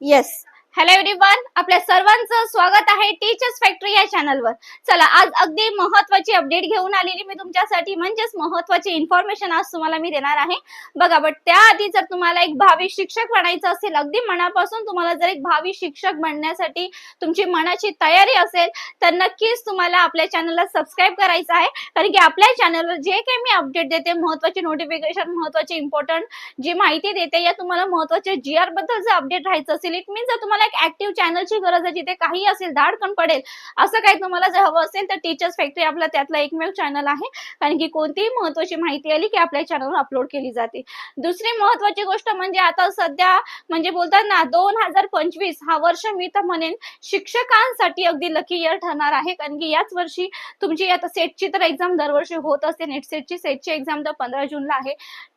Yes hello everyone आपल्या सर्वांचं स्वागत आहे टीचर्स फॅक्टरी या चॅनलवर चला आज अगदी महत्वाची अपडेट घेऊन आलेली मी तुमच्यासाठी. म्हणजेच महत्वाची इन्फॉर्मेशन आज तुम्हाला मी देणार आहे. बघा बट त्याआधी जर तुम्हाला एक भावी शिक्षक बनायचं असेल अगदी मनापासून तुम्हाला जर एक भावी शिक्षक बनण्यासाठी तुमची मनाची तयारी असेल तर नक्कीच तुम्हाला आपल्या चॅनलला सबस्क्राईब करायचं आहे. कारण की आपल्या चॅनलवर जे काही मी अपडेट देते महत्त्वाचे नोटिफिकेशन महत्त्वाचे इम्पॉर्टंट जी माहिती देते या तुम्हाला महत्त्वाच्या जी आरबद्दल जर अपडेट राहायचं असेल इट मीन जर तुम्हाला एक ऍक्टिव्ह चॅनलची गरज आहे जिथे काही असेल धाडकन पडेल असं काही तुम्हाला जर हवं असेल तर टीचर्स फॅक्टरी आपला त्यातला एकमेव चॅनल आहे. कारण की कोणतीही महत्वाची माहिती आली की आपल्या चॅनलवर अपलोड केली जाते. दुसरी महत्वाची गोष्ट म्हणजे आता सध्या म्हणजे बोलतात ना दोन हजार पंचवीस हा वर्ष मी तर म्हणेन शिक्षकांसाठी अगदी लकी इयर ठरणार आहे. कारण की याच वर्षी तुमची आता सेटची तर एक्झाम दरवर्षी होत असते. नेट सेटची सेटची एक्झाम तर पंधरा जूनला आहे.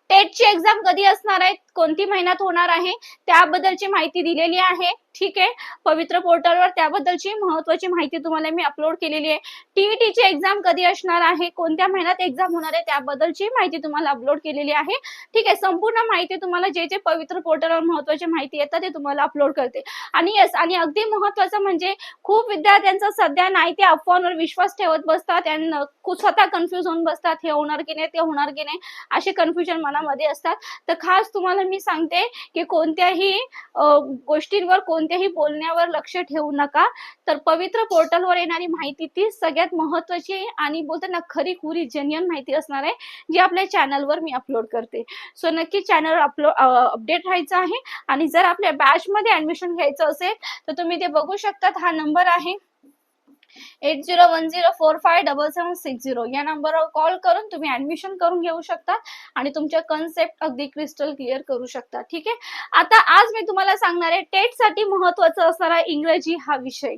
टेटची एक्झाम कधी असणार आहे? कोणती महिन्यात होणार आहे? त्याबद्दलची माहिती दिलेली आहे. ठीक आहे? पवित्र पोर्टलवर त्याबद्दलची महत्वाची माहिती तुम्हाला मी अपलोड केलेली आहे. टीईटीची एक्झाम कधी असणार आहे? कोणत्या महिन्यात एक्झाम होणार आहे? त्याबद्दलची माहिती तुम्हाला अपलोड केलेली आहे. ठीक आहे? संपूर्ण माहिती तुम्हाला जे जे पवित्र पोर्टलवर महत्वाची माहिती येतात ते तुम्हाला अपलोड करते. आणि येस आणि अगदी महत्वाचं म्हणजे खूप विद्यार्थ्यांचा सध्या नाही ते अफवांवर विश्वास ठेवत बसतात आणि स्वतः कन्फ्युज होऊन बसतात. हे होणार की नाही? ते होणार की नाही? असे कन्फ्युजन मनामध्ये असतात. तर खास तुम्हाला मी सांगते की कोणत्याही गोष्टींवर गोष्टींवर कोणत्याही बोलण्यावर लक्ष ठेवू नका. तर पवित्र पोर्टलवर येणारी माहिती ती सगळ्यात महत्वाची आहे. आणि बोलताना खरी खुरी जेन्युअन माहिती असणार आहे जी आपल्या चॅनलवर मी अपलोड करते. सो नक्की चॅनलवर अपलोड अपडेट राहायचं आहे. आणि जर आपल्या बॅचमध्ये ऍडमिशन घ्यायचं असेल तर तुम्ही ते बघू शकतात. हा नंबर आहे. Eight zero one zero four five double seven six zero या नंबरवर कॉल करून तुम्ही ऍडमिशन करून घेऊ शकता आणि तुमच्या कन्सेप्ट अगदी क्रिस्टल क्लिअर करू शकता. ठीक आहे? आता आज मी तुम्हाला सांगणार आहे टेटसाठी महत्वाचं असणारा इंग्रजी हा विषय.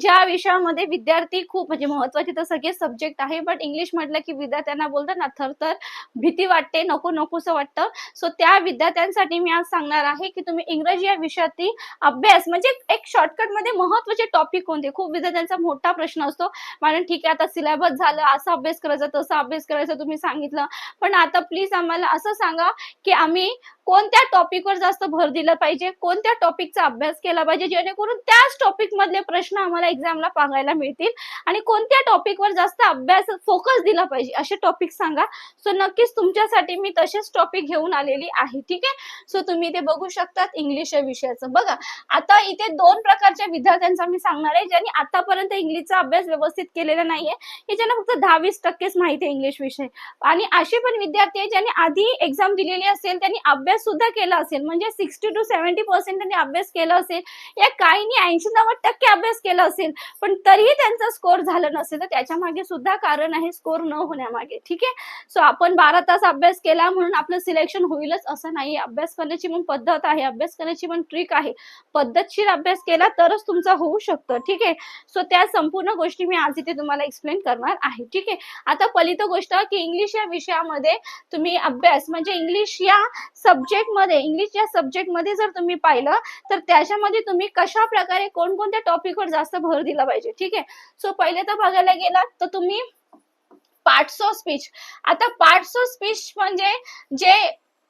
ज्या विषयामध्ये विद्यार्थी खूप म्हणजे महत्त्वाचे तर सगळे सब्जेक्ट आहे बट इंग्लिश म्हटलं की विद्यार्थ्यांना बोलतात ना तर भीती वाटते नको नकोसं वाटतं. सो त्या विद्यार्थ्यांसाठी मी आज सांगणार आहे की तुम्ही इंग्रजी या विषयातील अभ्यास म्हणजे एक शॉर्टकटमध्ये महत्त्वाचे टॉपिक कोणते? खूप विद्यार्थ्यांचा मोठा प्रश्न असतो. कारण ठीक आहे आता सिलेबस झालं असा अभ्यास करायचा तसा अभ्यास करायचा तुम्ही सांगितलं. पण आता प्लीज आम्हाला असं सांगा की आम्ही कोणत्या टॉपिकवर जास्त भर दिला पाहिजे? कोणत्या टॉपिकचा अभ्यास केला पाहिजे? जेणेकरून त्याच टॉपिक मधले प्रश्न आम्हाला एक्झामला पाहायला मिळतील आणि कोणत्या टॉपिकवर जास्त अभ्यास फोकस दिला पाहिजे असे टॉपिक सांगा. सो नक्कीच तुमच्यासाठी मी तसेच टॉपिक घेऊन आलेली आहे ठीक आहे? सो तुम्ही ते बघू शकतात इंग्लिश या विषयाचं. बघा आता इथे दोन प्रकारच्या विद्यार्थ्यांचा मी सांगणार आहे ज्यांनी आतापर्यंत इंग्लिशचा अभ्यास व्यवस्थित केलेला नाहीये. हे ज्यांना फक्त दहावीस टक्केच माहिती आहे इंग्लिश विषय. आणि असे पण विद्यार्थी आहे ज्यांनी आधी एक्झाम दिलेली असेल त्यांनी अभ्यास सुद्धा केला असेल म्हणजे सिक्स्टी टू सेव्हन्टी पर्सेंट त्यांनी अभ्यास केला असेल. या काहींनी ऐंशी नव्वद टक्के अभ्यास केला असेल पण तरीही त्यांचा स्कोर झाला नसेल. तर त्याच्यामागे सुद्धा कारण आहे स्कोर न होण्यामागे. ठीक आहे? सो आपण बारा तास अभ्यास केला म्हणून आपलं सिलेक्शन होईलच असं नाही अभ्यास करण्याची पण पद्धत आहे. अभ्यास करण्याची पण ट्रिक आहे. पद्धतशीर अभ्यास केला तरच तुमचा होऊ शकतं. ठीक आहे? सो त्या संपूर्ण गोष्टी मी आज इथे तुम्हाला एक्सप्लेन करणार आहे. ठीक आहे? आता पहिली तर गोष्ट की इंग्लिश या विषयामध्ये तुम्ही अभ्यास म्हणजे इंग्लिश या सब्जेक्टमध्ये इंग्लिश या सब्जेक्टमध्ये जर तुम्ही पाहिलं तर त्याच्यामध्ये तुम्ही कशा प्रकारे कोणकोणत्या टॉपिकवर जास्त भर दिला पाहिजे? ठीक आहे? सो पहिले तर बघायला गेलात तर तुम्ही पार्ट्स ऑफ स्पीच आता पार्ट्स ऑफ स्पीच म्हणजे जे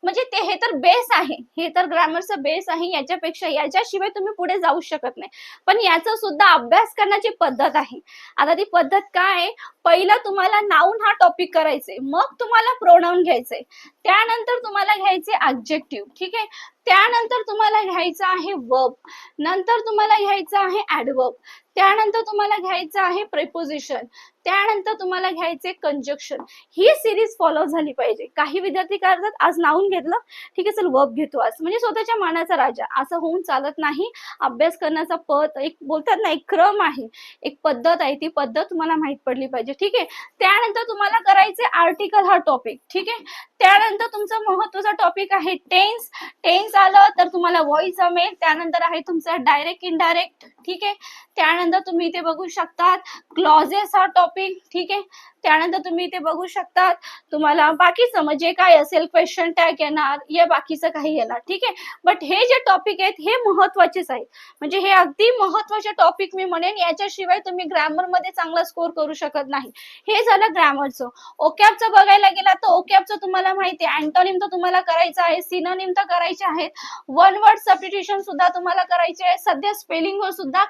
म्हणजे ते हे तर बेस आहे. हे तर ग्रामरचं बेस आहे याच्यापेक्षा. याच्याशिवाय तुम्ही पुढे जाऊ शकत नाही. पण याचा सुद्धा अभ्यास करण्याची पद्धत आहे. आता ती पद्धत काय? आहे पहिलं तुम्हाला नाऊन हा टॉपिक करायचे मग तुम्हाला प्रोनाऊन घ्यायचे त्यानंतर तुम्हाला घ्यायचे ऑब्जेक्टिव्ह ठीक आहे? त्यानंतर तुम्हाला घ्यायचं आहे वर्ब नंतर तुम्हाला घ्यायचं आहे ऍडवर्ब त्यानंतर तुम्हाला घ्यायचं आहे प्रेपोजिशन त्यानंतर तुम्हाला घ्यायचे कंजक्शन ही सिरीज फॉलो झाली पाहिजे. काही विद्यार्थी काय करतात? आज नावून घेतलं. ठीक आहे चल वर्ब घेतो आज. म्हणजे स्वतःच्या मनाचा राजा. असं होऊन चालत नाही. अभ्यास करण्याचा पद एक बोलतात ना एक क्रम आहे. एक पद्धत आहे. ती पद्धत तुम्हाला माहीत पडली पाहिजे. ठीक आहे? त्यानंतर तुम्हाला करायचे आर्टिकल हा टॉपिक ठीक आहे? त्यानंतर तुमचा महत्त्वाचा टॉपिक आहे टेन्स टेन्स आलं तर तुम्हाला व्हॉइस जमेल त्यानंतर आहे तुमचं डायरेक्ट इनडायरेक्ट ठीक आहे? त्यानंतर तुम्ही इथे बघू शकतात. क्लॉजेस हा टॉपिक ठीक आहे? त्यानंतर तुम्ही इथे बघू शकता तुम्हाला बाकीचं म्हणजे काय असेल क्वेश्चन टॅग येणार या बाकीचं काही येणार. ठीक आहे? बट हे जे टॉपिक आहेत हे महत्वाचेच आहेत. म्हणजे हे अगदी महत्त्वाचे टॉपिक मी म्हणेन याच्याशिवाय तुम्ही ग्रामरमध्ये चांगला स्कोर करू शकत नाही. हे झालं ग्रॅमरचं ओकॅपचं बघायला गेला तर ओकॅपचं तुम्हाला माहिती आहे. अँटोनिम तर तुम्हाला करायचं आहे सिनोनिम तर करायचे आहेत. वन वर्ड सबस्टिट्यूशन सुद्धा तुम्हाला करायचे आहे. सध्या स्पेलिंग वर सुद्धा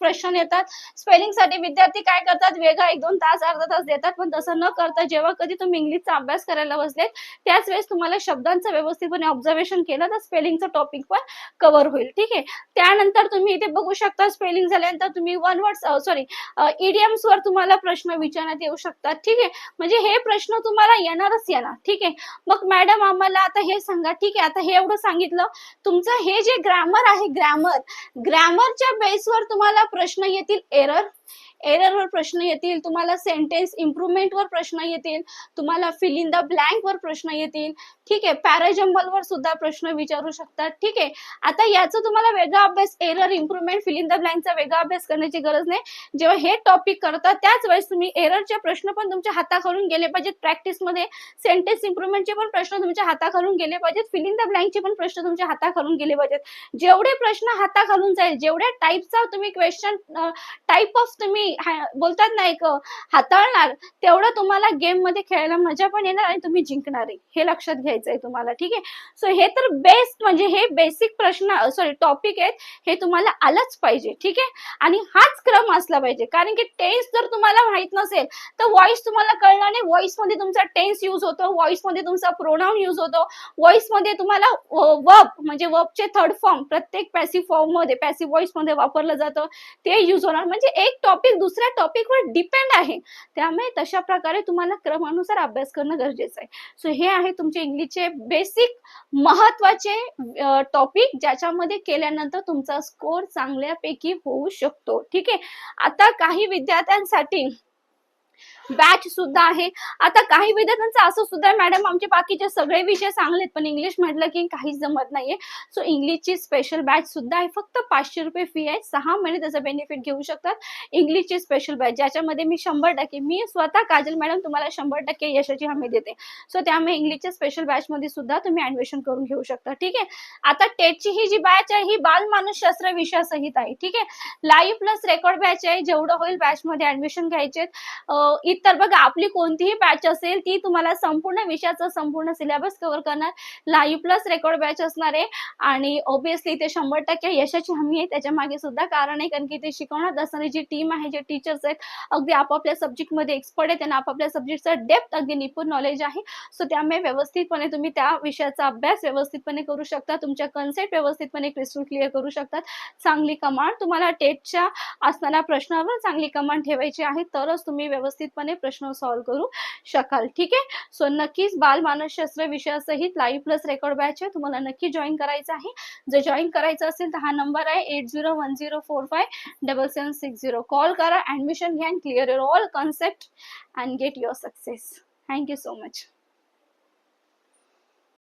प्रश्न येतात. स्पेलिंगसाठी विद्यार्थी काय करतात? वेगळा एक दोन तास अर्धा तास देतात. पण तसं न करता जेव्हा कधी तुम्ही इंग्लिशचा अभ्यास करायला बसलेत त्याच वेळेस तुम्हाला शब्दांचं व्यवस्थितपणे ऑब्झर्वेशन केलं तर स्पेलिंगचं टॉपिक पण कव्हर होईल. ठीक आहे? त्यानंतर तुम्ही इथे बघू शकता स्पेलिंग झाल्यानंतर तुम्ही वन वर्ड सॉरी इडियम्स वर तुम्हाला प्रश्न विचारण्यात येऊ शकतात. ठीक आहे? म्हणजे हे प्रश्न तुम्हाला येणारच येणार. ठीक आहे? मग मॅडम आम्हाला आता हे सांगा. ठीक आहे? आता हे एवढं सांगितलं. तुमचं हे जे ग्रामर आहे ग्रॅमर ग्रॅमरच्या बेसवर तुम्हाला प्रश्न येतील एरर एररवर प्रश्न येतील तुम्हाला सेंटेन्स इम्प्रुव्हमेंटवर प्रश्न येतील तुम्हाला फिल इन द ब्लँकवर प्रश्न येतील. ठीक आहे पॅराजम्बलवर सुद्धा प्रश्न विचारू शकतात. ठीक आहे आता याचा तुम्हाला वेगळा अभ्यास error improvement fill in the ब्लँकचा वेगळा अभ्यास करण्याची गरज नाही. जेव्हा हे टॉपिक करता त्याच वेळेस तुम्ही एररचे प्रश्न पण तुमच्या हाताखालून गेले पाहिजेत प्रॅक्टिसमध्ये सेंटेन्स इम्प्रुव्हमेंटचे पण प्रश्न तुमच्या हाताखालून गेले पाहिजेत. फिल इन द ब्लँकचे पण प्रश्न तुमच्या हाताखालून गेले पाहिजेत. जेवढे प्रश्न हाताखालून जाईल जेवढ्या टाईपचा तुम्ही क्वेश्चन टाईप ऑफ तुम्ही बोलतात ना एक हाताळणार तेवढं तुम्हाला गेममध्ये खेळायला मजा पण येणार आणि तुम्ही जिंकणार आहे. हे लक्षात घ्यायचं आहे तुम्हाला ठीक आहे? सो हे तर बेस्ट म्हणजे हे बेसिक प्रश्न सॉरी टॉपिक आहेत. हे तुम्हाला आलंच पाहिजे ठीक आहे? आणि हाच क्रम असला पाहिजे. कारण की टेन्स जर तुम्हाला माहीत नसेल तर व्हॉइस तुम्हाला कळणार नाही. व्हॉइसमध्ये तुमचा टेन्स युज होतो व्हॉइसमध्ये तुमचा प्रोनाऊन युज होतो. व्हॉइसमध्ये तुम्हाला वर्ब म्हणजे वर्बचे थर्ड फॉर्म प्रत्येक पॅसिव्ह फॉर्ममध्ये पॅसिव्ह व्हॉइसमध्ये वापरलं जातं. ते युज होणार. म्हणजे एक टॉपिक दुसऱ्या टॉपिकवर डिपेंड आहे. त्यामुळे तशा प्रकारे तुम्हाला क्रमानुसार अभ्यास करणं गरजेचं आहे. सो हे आहे तुमचे इंग्लिशचे बेसिक महत्त्वाचे टॉपिक ज्याच्यामध्ये केल्यानंतर तुमचा स्कोर चांगल्यापैकी होऊ शकतो. ठीक? आहे आता काही विद्यार्थ्यांसाठी बॅच सुद्धा आहे. आता काही विद्यार्थ्यांचं असं सुद्धा मॅडम आमचे बाकीचे सगळे विषय चांगले आहेत पण इंग्लिश म्हटलं की काहीच जमत नाहीये. सो इंग्लिशची स्पेशल बॅच सुद्धा आहे फक्त पाचशे रुपये फी आहे. सहा महिने त्याचा बेनिफिट घेऊ शकतात. इंग्लिशची स्पेशल बॅच ज्याच्यामध्ये मी शंभर टक्के मी स्वतः काजल मॅडम तुम्हाला शंभर टक्के यशाची हमी देते. सो त्यामुळे इंग्लिशच्या स्पेशल बॅच मध्ये सुद्धा तुम्ही ऍडमिशन करून घेऊ शकता. ठीक आहे? आता टेटची ही जी बॅच आहे ही बाल मानसशास्त्र विषयासहित आहे. ठीक आहे? लाईव्ह प्लस रेकॉर्ड बॅच आहे जेवढं होईल बॅच मध्ये ऍडमिशन घ्यायचे तर बघा आपली कोणतीही बॅच असेल ती तुम्हाला संपूर्ण विषयाचा संपूर्ण सिलेबस कव्हर करणार. लाईव्ह प्लस रेकॉर्ड बॅच असणार आहे. आणि ओबियसली ते शंभर टक्के यशाची हमी आहे. त्याच्यामागे सुद्धा कारण आहे. कारण की ते शिकवण्यात असणारी जी टीम आहे जे टीचर्स आहेत अगदी आपापल्या सब्जेक्टमध्ये एक्सपर्ट आहे त्यांना आपापल्या सब्जेक्टचा डेप्थ अगदी निपुण नॉलेज आहे. सो त्यामुळे व्यवस्थितपणे तुम्ही त्या विषयाचा अभ्यास व्यवस्थितपणे करू शकता. तुमच्या कन्सेप्ट व्यवस्थितपणे क्रिस्टल क्लिअर करू शकतात. चांगली कमांड तुम्हाला टेटच्या असणाऱ्या प्रश्नावर चांगली कमांड ठेवायची आहे. तरच तुम्ही व्यवस्थितपणे प्रश्न सॉल्व्ह करू शकाल. ठीक आहे? सो नक्कीच बाल मानसशास्त्र विषयासहित लाईव्ह प्लस रेकॉर्ड बॅच आहे. तुम्हाला नक्की जॉईन करायचं आहे. जर जॉईन करायचं असेल तर हा नंबर आहे eight zero one zero four five double seven six zero call करा ऍडमिशन घ्या and clear your all concept and get your success thank you so much